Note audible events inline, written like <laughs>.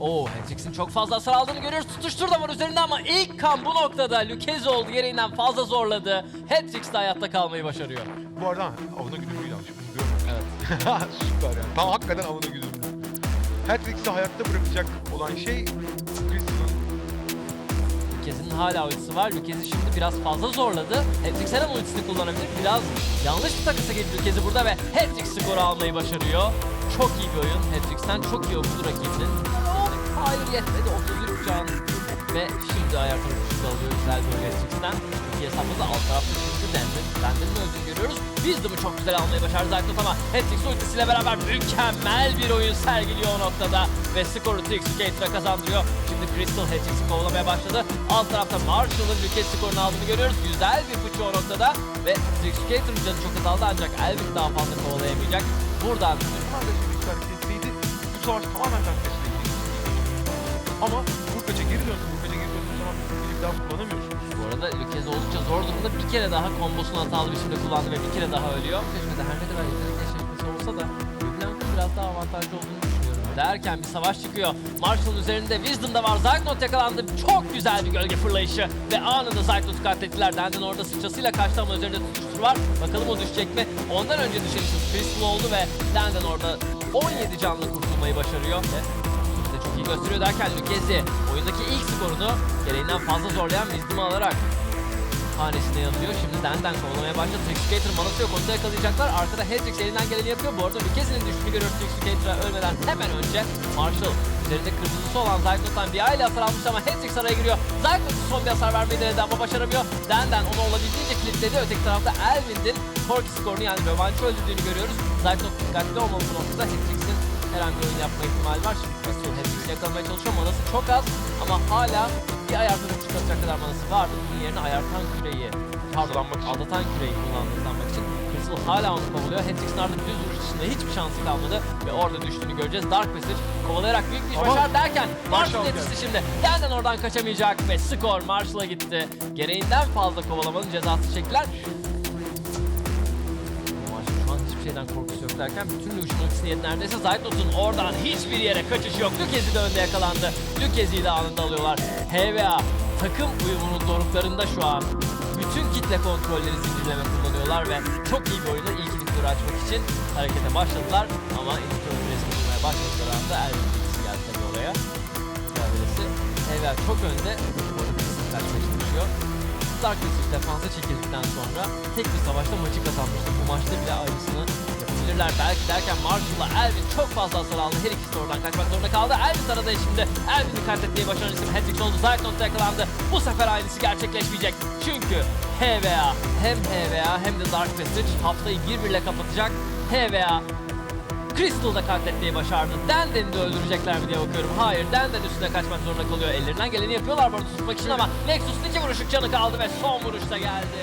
Oo, Hendrix'in çok fazla hasar aldığını görüyoruz. Tutuştur da var üzerinde ama ilk kan bu noktada Lucchese oldu. Gereğinden fazla zorladı. Hendrix de hayatta kalmayı başarıyor. Bu arada avına güdümlüydü almış. Bunu görmedim. Evet. <laughs> Süper yani. Tam hakikaten avına güdümlü. Hatrix'i hayatta bırakacak olan şey Lucchese'nin hala ultisi var. Lucchese şimdi biraz fazla zorladı. Hendrix her an ultisini kullanabilir. Biraz yanlış bir takısa gitti Lucchese burada ve Hendrix skoru almayı başarıyor. Çok iyi bir oyun. Hendrix'ten çok iyi okudu rakibinin. Hop, hayır yetmedi. 33 can. Ve şimdi ayar tarafı alıyor. Güzel bir oyun. Çok iyi hesapladı. Alt tarafta şimdi Dendin. Dendin'in öldüğünü görüyoruz. Wisdom'u çok güzel almayı başardı Zaytnot ama Hendrix ultisiyle beraber mükemmel bir oyun sergiliyor o noktada. Ve skoru Trixcator'a kazandırıyor. Şimdi Crystal Hendrix'i kovalamaya başladı. Alt tarafta Marshall'ın Lucas skorunu aldığını görüyoruz. Güzel bir fıçı o noktada. Ve Trixcator'ın canı çok azaldı ancak Elvic daha fazla kovalayamayacak. Buradan dikkat etseydi bu savaş tamamen ilgili. Ama Burkaç'a geri döndü. Burkaç'a geri döndüğü zaman bir daha kullanamıyorsunuz. Bu arada Lucas oldukça zor durumda. Bir kere daha kombosunu hatalı biçimde kullandı ve bir kere daha ölüyor. Keşke her ne kadar yetenek eşleşmesi olsa da Blanco biraz daha avantajlı olduğunu düşünüyorum. Derken bir savaş çıkıyor. Marshall üzerinde Wisdom da var. Zygnot yakalandı. Çok güzel bir gölge fırlayışı. Ve anında Zygnot'u katlettiler. Denden orada sıçrasıyla kaçtı ama üzerinde tutuştur var. Bakalım o düşecek mi? Ondan önce düşen Crystal oldu ve Denden orada 17 canlı kurtulmayı başarıyor. Ve çok iyi gösteriyor derken Lucchese oyundaki ilk skorunu gereğinden fazla zorlayan Wisdom'u alarak hanesine yazıyor. Şimdi Denden kovalamaya başladı. Trixicator manası yok. Onu da. Arkada Hendrix elinden geleni yapıyor. Bu arada Lucchese'nin düştüğünü görüyoruz Trixicator'a ölmeden hemen önce. Marshall üzerinde kırmızısı olan Zygnot'tan bir aile hasar almış ama Hendrix araya giriyor. Zygnot'u son bir hasar vermeyi denedi ama başaramıyor. Denden onu olabildiğince kilitledi. Öteki tarafta Elvind'in Corki skorunu yani rövanşı öldürdüğünü görüyoruz. Zygnot dikkatli olmalı bu noktada. Hendrix'in her an bir oyun yapma ihtimali var. Şimdi Crystal Hendrix'i yakalamaya çalışıyor. Manası çok az ama hala bir ayar durup çıkartacak kadar manası vardı. Bunun yerine ayartan küreyi, pardon için. aldatan küreyi kullandı hızlanmak için. Crystal hala onu kovalıyor. Hendrix'in artık düz vuruş dışında hiçbir şansı kalmadı ve orada düştüğünü göreceğiz. Dark Passage kovalayarak büyük bir başar derken Marshall yetişti şimdi. Denden oradan kaçamayacak ve skor Marshall'a gitti. Gereğinden fazla kovalamanın cezası çektiler. Hiçbir şeyden korkusu yok derken bütün Lucian ultisini yedi neredeyse. Zytnot'un oradan hiçbir yere kaçışı yok. Lucchese de önde yakalandı. Lucchese'yi de anında alıyorlar. HVA takım uyumunun doruklarında şu an. Bütün kitle kontrolleri zincirleme kullanıyorlar ve çok iyi bir oyunda ilk inhibitörü açmak için harekete başladılar. Ama inhibitörü resmi bulmaya başladıkları anda Elvin ultisi geldi tabii oraya. Mücadelesi. HVA çok önde. Bu arada kaçmaya. Dark Passage defansa çekildikten sonra tek bir savaşta maçı kazanmıştı. Bu maçta bile aynısını yapabilirler. Belki derken Marshall'la Elvin çok fazla hasar aldı. Her ikisi oradan kaçmak zorunda kaldı. Elvin arada şimdi Elvin'i katletmeyi başaran isim Hendrix oldu. Zygnot'ta yakalandı. Bu sefer aynısı gerçekleşmeyecek. Çünkü HVA hem HVA hem de Dark Passage haftayı birbiriyle kapatacak. HVA Crystal'da katletmeyi başardı. Denden'i de öldürecekler mi diye bakıyorum. Hayır, Denden üstüne kaçmak zorunda kalıyor. Ellerinden geleni yapıyorlar bu arada tutmak için ama Nexus'un iki vuruşluk canı kaldı ve son vuruşta geldi.